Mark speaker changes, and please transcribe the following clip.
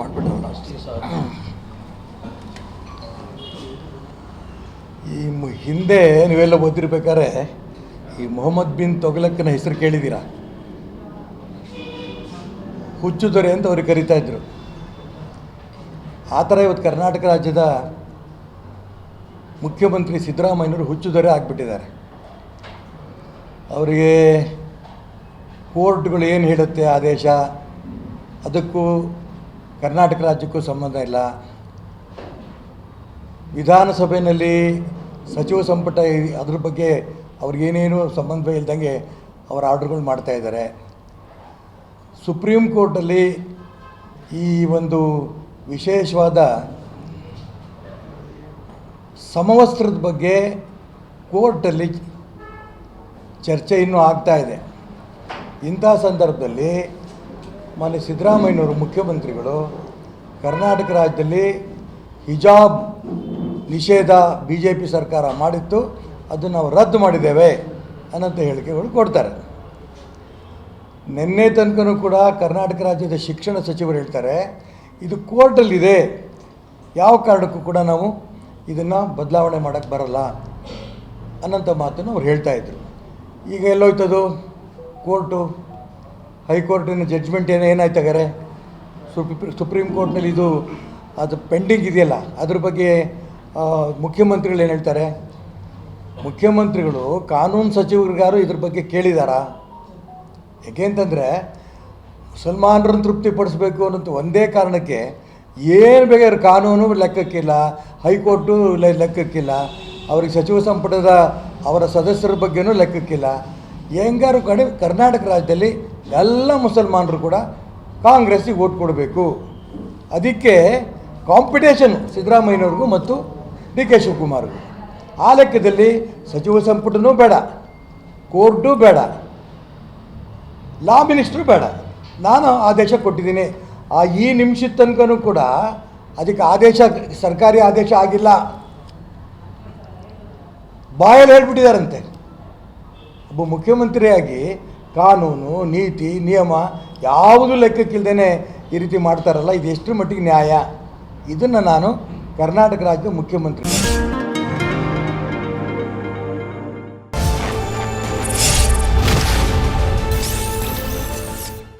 Speaker 1: ಮಾಡಿಬಿಟ್ರಲ್ಲ ಅಷ್ಟೇ ಈ ಹಿಂದೆ ನೀವೆಲ್ಲ ಓದಿರ್ಬೇಕಾದ್ರೆ ಈ ಮೊಹಮ್ಮದ್ ಬಿನ್ ತೊಗಲಕ್ಕನ ಹೆಸರು ಕೇಳಿದ್ದೀರಾ? ಹುಚ್ಚು ದೊರೆ ಅಂತ ಅವ್ರಿಗೆ ಕರಿತಾ ಇದ್ರು. ಆ ಥರ ಇವತ್ತು ಕರ್ನಾಟಕ ರಾಜ್ಯದ ಮುಖ್ಯಮಂತ್ರಿ ಸಿದ್ದರಾಮಯ್ಯನವರು ಹುಚ್ಚು ದೊರೆ ಆಗಿಬಿಟ್ಟಿದ್ದಾರೆ. ಅವರಿಗೆ ಕೋರ್ಟ್ಗಳು ಏನು ಹೇಳುತ್ತೆ ಆದೇಶ? ಅದಕ್ಕೂ ಕರ್ನಾಟಕ ರಾಜ್ಯಕ್ಕೂ ಸಂಬಂಧ ಇಲ್ಲ. ವಿಧಾನಸಭೆಯಲ್ಲಿ ಸಚಿವ ಸಂಪುಟ ಅದ್ರ ಬಗ್ಗೆ ಅವ್ರಿಗೇನೇನು ಸಂಬಂಧ ಇಲ್ದಂಗೆ ಅವರ ಆರ್ಡ್ರ್ಗಳು ಮಾಡ್ತಾ ಇದ್ದಾರೆ. ಸುಪ್ರೀಂ ಕೋರ್ಟಲ್ಲಿ ಈ ಒಂದು ವಿಶೇಷವಾದ ಸಮವಸ್ತ್ರದ ಬಗ್ಗೆ ಕೋರ್ಟಲ್ಲಿ ಚರ್ಚೆ ಇನ್ನೂ ಆಗ್ತಾ ಇದೆ. ಇಂಥ ಸಂದರ್ಭದಲ್ಲಿ ಮಾನ್ಯ ಸಿದ್ದರಾಮಯ್ಯನವರು ಮುಖ್ಯಮಂತ್ರಿಗಳು, ಕರ್ನಾಟಕ ರಾಜ್ಯದಲ್ಲಿ ಹಿಜಾಬ್ ನಿಷೇಧ ಬಿ ಜೆ ಪಿ ಸರ್ಕಾರ ಮಾಡಿತ್ತು ಅದನ್ನು ನಾವು ರದ್ದು ಮಾಡಿದ್ದೇವೆ ಅನ್ನೋಂಥ ಹೇಳಿಕೆಗಳು ಕೊಡ್ತಾರೆ. ನಿನ್ನೆ ತನಕನೂ ಕೂಡ ಕರ್ನಾಟಕ ರಾಜ್ಯದ ಶಿಕ್ಷಣ ಸಚಿವರು ಹೇಳ್ತಾರೆ, ಇದು ಕೋರ್ಟಲ್ಲಿದೆ, ಯಾವ ಕಾರಣಕ್ಕೂ ಕೂಡ ನಾವು ಇದನ್ನು ಬದಲಾವಣೆ ಮಾಡೋಕ್ಕೆ ಬರಲ್ಲ ಅನ್ನೋಂಥ ಮಾತನ್ನು ಅವ್ರು ಹೇಳ್ತಾ ಇದ್ರು. ಈಗ ಎಲ್ಲೋಯ್ತದು? ಕೋರ್ಟು? ಹೈಕೋರ್ಟಿನ ಜಡ್ಜ್ಮೆಂಟ್ ಏನು ಹಾಗಾದ್ರೆ? ಸುಪ್ರೀ ಸುಪ್ರೀಂ ಕೋರ್ಟ್ನಲ್ಲಿ ಇದು ಅದು ಪೆಂಡಿಂಗ್ ಇದೆಯಲ್ಲ, ಅದ್ರ ಬಗ್ಗೆ ಮುಖ್ಯಮಂತ್ರಿಗಳು ಏನು ಹೇಳ್ತಾರೆ? ಮುಖ್ಯಮಂತ್ರಿಗಳು ಕಾನೂನು ಸಚಿವರಿಗಾರು ಇದ್ರ ಬಗ್ಗೆ ಕೇಳಿದಾರಾ? ಯಾಕೆಂತಂದರೆ ಮುಸಲ್ಮಾನರನ್ನು ತೃಪ್ತಿಪಡಿಸ್ಬೇಕು ಅನ್ನೋದು ಒಂದೇ ಕಾರಣಕ್ಕೆ ಏನು ಬೇಕಾದ್ರೆ ಕಾನೂನು ಲೆಕ್ಕಕ್ಕಿಲ್ಲ, ಹೈಕೋರ್ಟು ಲೆಕ್ಕಕ್ಕಿಲ್ಲ, ಅವ್ರಿಗೆ ಸಚಿವ ಸಂಪುಟದ ಅವರ ಸದಸ್ಯರ ಬಗ್ಗೆನೂ ಲೆಕ್ಕಕ್ಕಿಲ್ಲ. ಹೆಂಗಾರು ಕಡೆ ಕರ್ನಾಟಕ ರಾಜ್ಯದಲ್ಲಿ ಎಲ್ಲ ಮುಸಲ್ಮಾನರು ಕೂಡ ಕಾಂಗ್ರೆಸ್ಸಿಗೆ ಓಟ್ ಕೊಡಬೇಕು. ಅದಕ್ಕೆ ಕಾಂಪಿಟೇಷನ್ ಸಿದ್ದರಾಮಯ್ಯನವ್ರಿಗೂ ಮತ್ತು ಡಿ ಕೆ ಶಿವಕುಮಾರ್ಗೂ. ಆ ಲೆಕ್ಕದಲ್ಲಿ ಸಚಿವ ಸಂಪುಟನೂ ಬೇಡ, ಕೋರ್ಟು ಬೇಡ, ಲಾ ಮಿನಿಸ್ಟ್ರು ಬೇಡ. ನಾನು ಆದೇಶ ಕೊಟ್ಟಿದ್ದೀನಿ. ಆ ಈ ನಿಮಿಷದ ತನಕನೂ ಕೂಡ ಅದಕ್ಕೆ ಆದೇಶ, ಸರ್ಕಾರಿ ಆದೇಶ ಆಗಿಲ್ಲ. ಬಾಯಲ್ಲಿ ಹೇಳ್ಬಿಟ್ಟಿದ್ದಾರಂತೆ. ಒಬ್ಬ ಮುಖ್ಯಮಂತ್ರಿಯಾಗಿ ಕಾನೂನು, ನೀತಿ, ನಿಯಮ ಯಾವುದು ಲೆಕ್ಕಕ್ಕಿಲ್ದೇನೆ ಈ ರೀತಿ ಮಾಡ್ತಾರಲ್ಲ, ಇದು ಎಷ್ಟು ಮಟ್ಟಿಗೆ ನ್ಯಾಯ? ಇದನ್ನು ನಾನು ಕರ್ನಾಟಕ ರಾಜ್ಯದ ಮುಖ್ಯಮಂತ್ರಿ